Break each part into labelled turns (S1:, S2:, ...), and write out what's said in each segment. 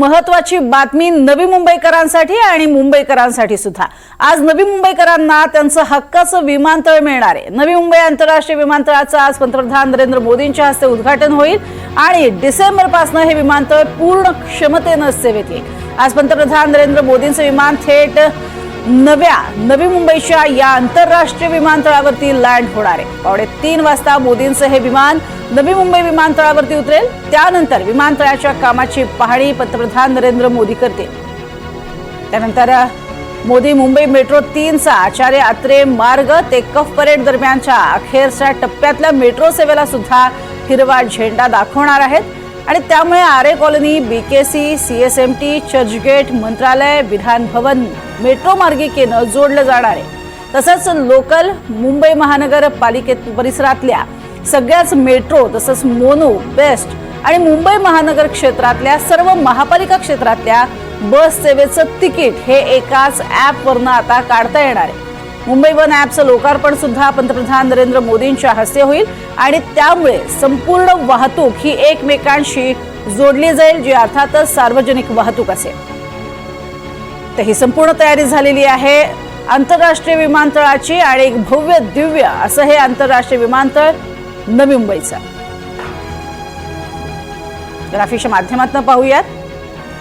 S1: महत्वाची बातमी नवी मुंबईकरांसाठी आणि मुंबईकरांसाठी सुद्धा. आज नवी मुंबईकरांना त्यांचं हक्काचं विमानतळ मिळणार आहे. नवी मुंबई आंतरराष्ट्रीय विमानतळाचं आज पंतप्रधान नरेंद्र मोदींच्या हस्ते उद्घाटन होईल आणि डिसेंबरपासून हे विमानतळ पूर्ण क्षमतेनं सेवेत येईल. आज पंतप्रधान नरेंद्र मोदींचं विमान थेट नव्या नवी मुंबईच्या या आंतरराष्ट्रीय विमानतळावरती लँड होणार आहे. पावणे तीन वाजता मोदींचं हे विमान नवी मुंबई विमानतळावरती उतरेल. त्यानंतर विमानतळाच्या कामाची पाहणी पंतप्रधान नरेंद्र मोदी करतील. त्यानंतर मोदी मुंबई मेट्रो तीनचा आचार्य अत्रे मार्ग ते कफ परेड दरम्यानच्या अखेरच्या टप्प्यातल्या मेट्रो सेवेला सुद्धा हिरवा झेंडा दाखवणार आहेत. आणि त्यामुळे Aarey colony B K C C S M T Churchgate Mantralaya Vidhan Bhavan metro मार्गिकेनं जोडलं जाणार आहे. तसंच लोकल मुंबई महानगरपालिकेत परिसरातल्या सगळ्याच मेट्रो तसंच मोनो बेस्ट आणि मुंबई महानगर क्षेत्रातल्या सर्व महापालिका क्षेत्रातल्या बस सेवेचं तिकीट हे एकाच ॲपवरनं आता काढता येणार आहे. मुंबई वन ॲपचं लोकार्पण सुद्धा पंतप्रधान नरेंद्र मोदींच्या हस्ते होईल आणि त्यामुळे संपूर्ण वाहतूक ही एकमेकांशी जोडली जाईल जी अर्थातच सार्वजनिक वाहतूक असेल. तर ही संपूर्ण तयारी झालेली आहे आंतरराष्ट्रीय विमानतळाची आणि एक भव्य दिव्य असं हे आंतरराष्ट्रीय विमानतळ नवी मुंबईचं. ग्राफिकच्या माध्यमातून पाहूयात.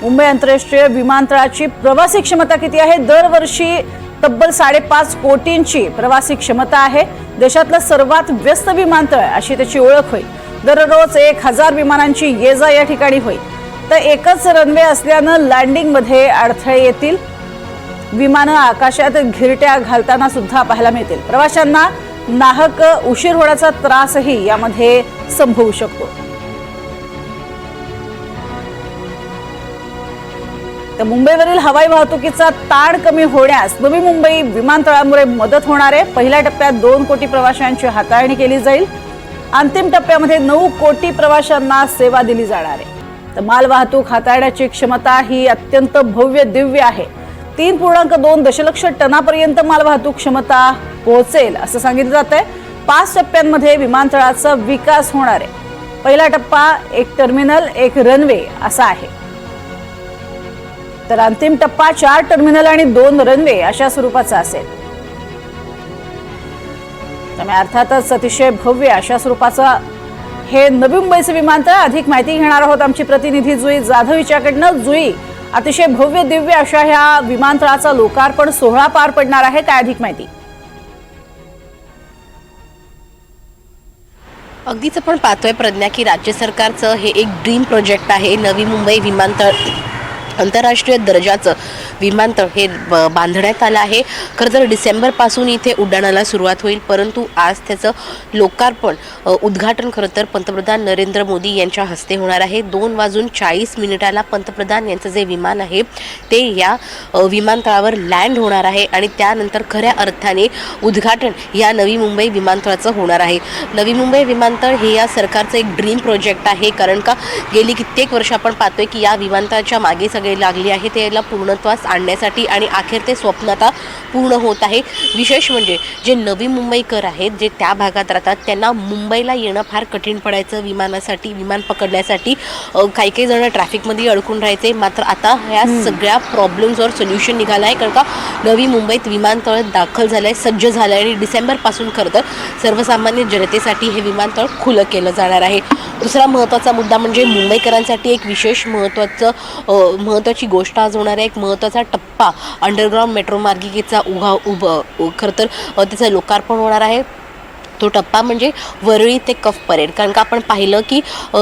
S1: मुंबई आंतरराष्ट्रीय विमानतळाची प्रवासी क्षमता किती आहे? दरवर्षी तब्बल साडेपाच कोटींची प्रवासी क्षमता आहे. देशातलं सर्वात व्यस्त विमानतळ अशी त्याची ओळख होईल. दररोज एक हजार विमानांची ये जा या ठिकाणी होईल. तर एकच रनवे असल्यानं लँडिंगमध्ये अडथळे येतील. विमानं आकाशात घिरट्या घालताना सुद्धा पाहायला मिळतील. प्रवाशांना नाहक उशीर होण्याचा त्रासही यामध्ये संभवू शकतो. तर मुंबईवरील हवाई वाहतुकीचा ताण कमी होण्यास नवी मुंबई विमानतळामुळे मदत होणार आहे. पहिल्या टप्प्यात दोन कोटी प्रवाशांची हाताळणी केली जाईल. अंतिम टप्प्यामध्ये नऊ कोटी प्रवाशांना सेवा दिली जाणार आहे. तर माल वाहतूक हाताळण्याची क्षमता ही अत्यंत भव्य दिव्य आहे. तीन पूर्णांक दोन दशलक्ष टनापर्यंत मालवाहतूक क्षमता पोहोचेल असं सांगितलं जात आहे. पाच टप्प्यांमध्ये विमानतळाचा विकास होणार आहे. पहिला टप्पा एक टर्मिनल एक रनवे असा आहे. तर अंतिम टप्पा चार टर्मिनल आणि दोन रनवे अशा स्वरूपाचा असेल. त्यामुळे अर्थातच अतिशय भव्य अशा स्वरूपाचं हे नवी मुंबईचं विमानतळ. अधिक माहिती घेणार आहोत आमची प्रतिनिधी जुई जाधव हिच्याकडनं जुई अतिशय भव्य दिव्य अशा ह्या विमानतळाचा लोकार्पण सोहळा पार पडणार आहे. काय अधिक माहिती?
S2: अगदीच आपण पाहतोय प्रज्ञा की राज्य सरकारचं हे एक ड्रीम प्रोजेक्ट आहे. नवी मुंबई विमानतळ. आंतरराष्ट्रीय दर्जाचं विमानतळ हे ब- बांधण्यात आलं आहे. खरं तर डिसेंबरपासून इथे उड्डाणाला सुरुवात होईल परंतु आज त्याचं लोकार्पण उद्घाटन खरं तर पंतप्रधान नरेंद्र मोदी यांच्या हस्ते होणार आहे. दोन वाजून चाळीस मिनिटाला पंतप्रधान यांचं जे विमान आहे ते या विमानतळावर लँड होणार आहे आणि त्यानंतर खऱ्या अर्थाने उद्घाटन या नवी मुंबई विमानतळाचं होणार आहे. नवी मुंबई विमानतळ हे या सरकारचं एक ड्रीम प्रोजेक्ट आहे कारण का गेली कित्येक वर्ष आपण पाहतोय की या विमानतळाच्या मागे सगळे लागले आहे ते याला पूर्णत्वास आणण्यासाठी आणि अखेर ते स्वप्न आता पूर्ण होत आहे. विशेष म्हणजे जे नवी मुंबईकर आहेत जे त्या भागात राहतात त्यांना मुंबईला येणं फार कठीण पडायचं विमानासाठी विमान पकडण्यासाठी. काही काही जण ट्रॅफिकमध्ये अडकून राहायचे. मात्र आता ह्या सगळ्या प्रॉब्लेम्सवर सोल्युशन निघालं आहे कारण का नवी मुंबईत विमानतळ दाखल झालं आहे सज्ज झालं आहे आणि डिसेंबरपासून खरं तर सर्वसामान्य जनतेसाठी हे विमानतळ खुलं केलं जाणार आहे. दुसरा महत्त्वाचा मुद्दा म्हणजे मुंबईकरांसाठी एक विशेष महत्त्वाचं महत्त्वाची गोष्ट आज होणार आहे. एक महत्त्वाचा टप्पा अंडरग्राऊंड मेट्रो मार्गिकेचा उभा उभ खरं तर त्याचं लोकार्पण होणार आहे. तो टप्पा म्हणजे वरळी ते कफ परेड. कारण का आपण पाहिलं की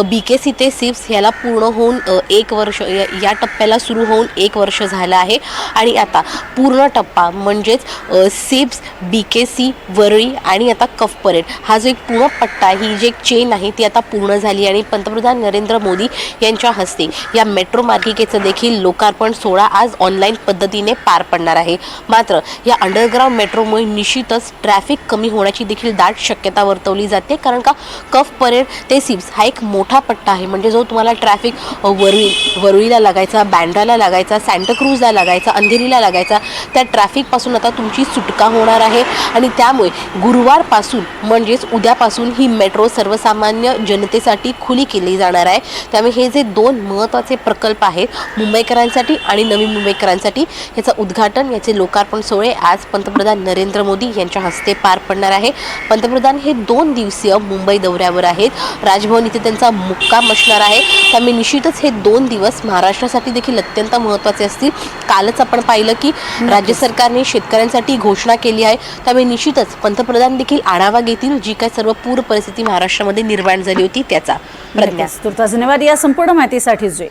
S2: बी के सी ते सिप्स ह्याला पूर्ण होऊन एक वर्ष या टप्प्याला सुरू होऊन एक वर्ष झालं आहे. आणि आता पूर्ण टप्पा म्हणजेच SEEPZ B K C Worli आणि आता कफ परेड. हा जो एक पूर्ण पट्टा ही जी एक चेन आहे ती आता पूर्ण झाली आणि पंतप्रधान नरेंद्र मोदी यांच्या हस्ते या मेट्रो मार्गिकेचं देखील लोकार्पण सोहळा आज ऑनलाईन पद्धतीने पार पडणार आहे. मात्र या अंडरग्राऊंड मेट्रोमुळे निश्चितच ट्रॅफिक कमी होण्याची देखील दाट शक्यता वर्तवली जाते. कारण का कफ परेड ते सिप्स हा एक मोठा पट्टा आहे. म्हणजे जो तुम्हाला ट्रॅफिक वरुळी वरळीला लागायचा बँड्राला लागायचा सँटाक्रूजला लागायचा अंधेरीला लागायचा त्या ट्रॅफिकपासून आता तुमची सुटका होणार आहे. आणि त्यामुळे गुरुवारपासून म्हणजेच उद्यापासून ही मेट्रो सर्वसामान्य जनतेसाठी खुली केली जाणार आहे. त्यामुळे हे जे दोन महत्त्वाचे प्रकल्प आहेत मुंबईकरांसाठी आणि नवी मुंबईकरांसाठी याचं उद्घाटन याचे लोकार्पण सोहळे आज पंतप्रधान नरेंद्र मोदी यांच्या हस्ते पार पडणार आहे. पंतप्रधान हे दोन दिवसीय मुंबई दौऱ्यावर आहेत. राजभवन इथे त्यांचा मुक्काम असणार आहे. त्यामुळे निश्चितच हे दोन दिवस महाराष्ट्रासाठी देखील अत्यंत महत्त्वाचे असतील. कालच आपण पाहिलं की राज्य सरकारने शेतकऱ्यांसाठी घोषणा केली आहे. त्यामुळे निश्चितच पंतप्रधान देखील आढावा घेतील. जी काय सर्व पूर परिस्थिती महाराष्ट्रामध्ये निर्माण झाली होती त्याचा
S1: धन्यवाद या संपूर्ण माहितीसाठी जुई